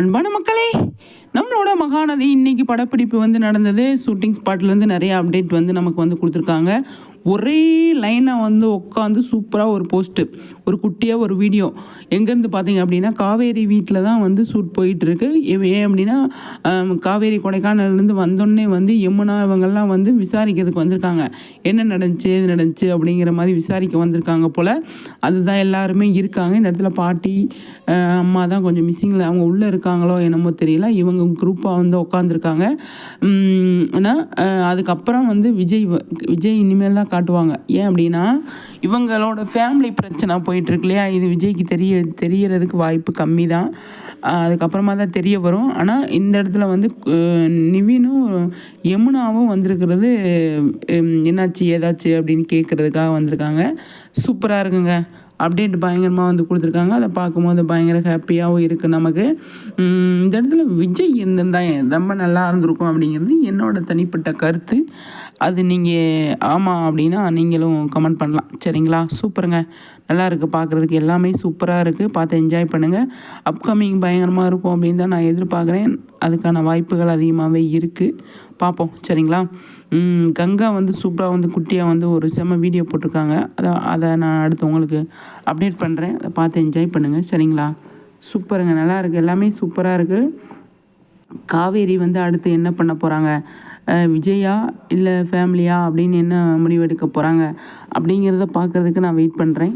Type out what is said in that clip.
அன்பான மக்களே நம்மளோட மகாநதி இன்னைக்கு படப்பிடிப்பு வந்து நடந்தது. ஷூட்டிங் ஸ்பாட்லேருந்து நிறைய அப்டேட் வந்து நமக்கு வந்து கொடுத்துருக்காங்க. ஒரே லைனாக வந்து உட்காந்து சூப்பராக ஒரு போஸ்ட்டு ஒரு குட்டியாக ஒரு வீடியோ எங்கேருந்து பார்த்தீங்க அப்படின்னா காவேரி வீட்டில் தான் வந்து ஷூட் போயிட்டுருக்கு. ஏன் அப்படின்னா காவேரி கொடைக்கானல்லேருந்து வந்தோடனே வந்து யமுனா இவங்கெல்லாம் வந்து விசாரிக்கிறதுக்கு வந்திருக்காங்க. என்ன நடந்துச்சு எது நடந்துச்சு அப்படிங்கிற மாதிரி விசாரிக்க வந்திருக்காங்க போல். அதுதான் எல்லாருமே இருக்காங்க. இந்த இடத்துல பாட்டி அம்மா தான் கொஞ்சம் மிஸ்ஸிங்கில் அவங்க உள்ளே இருக்காங்களோ என்னமோ தெரியல. இவங்க குரூப்பாக வந்து உட்காந்துருக்காங்க ஆனால் அதுக்கப்புறம் வந்து விஜய் வ- விஜய் இனிமேல் தான் காட்டுவாங்க. ஏன் அப்படின்னா இவங்களோட ஃபேமிலி பிரச்சனை போயிட்டுருக்கு இல்லையா? இது விஜய்க்கு தெரிய தெரியறதுக்கு வாய்ப்பு கம்மி தான் அதுக்கப்புறமா தான் தெரிய வரும். ஆனால் இந்த இடத்துல வந்து நிவினும் யமுனாவும் வந்திருக்கிறது என்னாச்சு ஏதாச்சு அப்படின்னு கேட்குறதுக்காக வந்திருக்காங்க. சூப்பராக இருக்குங்க. அப்டேட் பயங்கரமாக வந்து கொடுத்துருக்காங்க. அதை பார்க்கும்போது பயங்கர ஹாப்பியாகவும் இருக்குது நமக்கு. இந்த இடத்துல விஜய் இருந்திருந்தா ரொம்ப நல்லா இருந்திருக்கும் அப்படிங்கிறது என்னோட தனிப்பட்ட கருத்து. அது நீங்கள் ஆமாம் அப்படின்னா நீங்களும் கமெண்ட் பண்ணலாம். சரிங்களா? சூப்பருங்க. நல்லா இருக்குது பார்க்குறதுக்கு எல்லாமே சூப்பராக இருக்குது பார்த்து என்ஜாய் பண்ணுங்கள் அப்கமிங் பயங்கரமாக இருக்கும் அப்படின்னு தான் நான் எதிர்பார்க்குறேன். அதுக்கான வாய்ப்புகள் அதிகமாகவே இருக்குது பார்ப்போம். சரிங்களா? கங்கா வந்து சூப்பராக வந்து குட்டியாக வந்து ஒரு செம்ம வீடியோ போட்டிருக்காங்க. அதை அதை நான் அடுத்து உங்களுக்கு அப்டேட் பண்ணுறேன் அதை பார்த்து என்ஜாய் பண்ணுங்கள் சரிங்களா? சூப்பருங்க. நல்லா இருக்குது எல்லாமே சூப்பராக இருக்குது காவேரி வந்து அடுத்து என்ன பண்ண போகிறாங்க விஜயா இல்லை ஃபேமிலியா அப்படின்னு என்ன முடிவெடுக்க போகிறாங்க அப்படிங்கிறத பார்க்குறதுக்கு நான் வெயிட் பண்ணுறேன்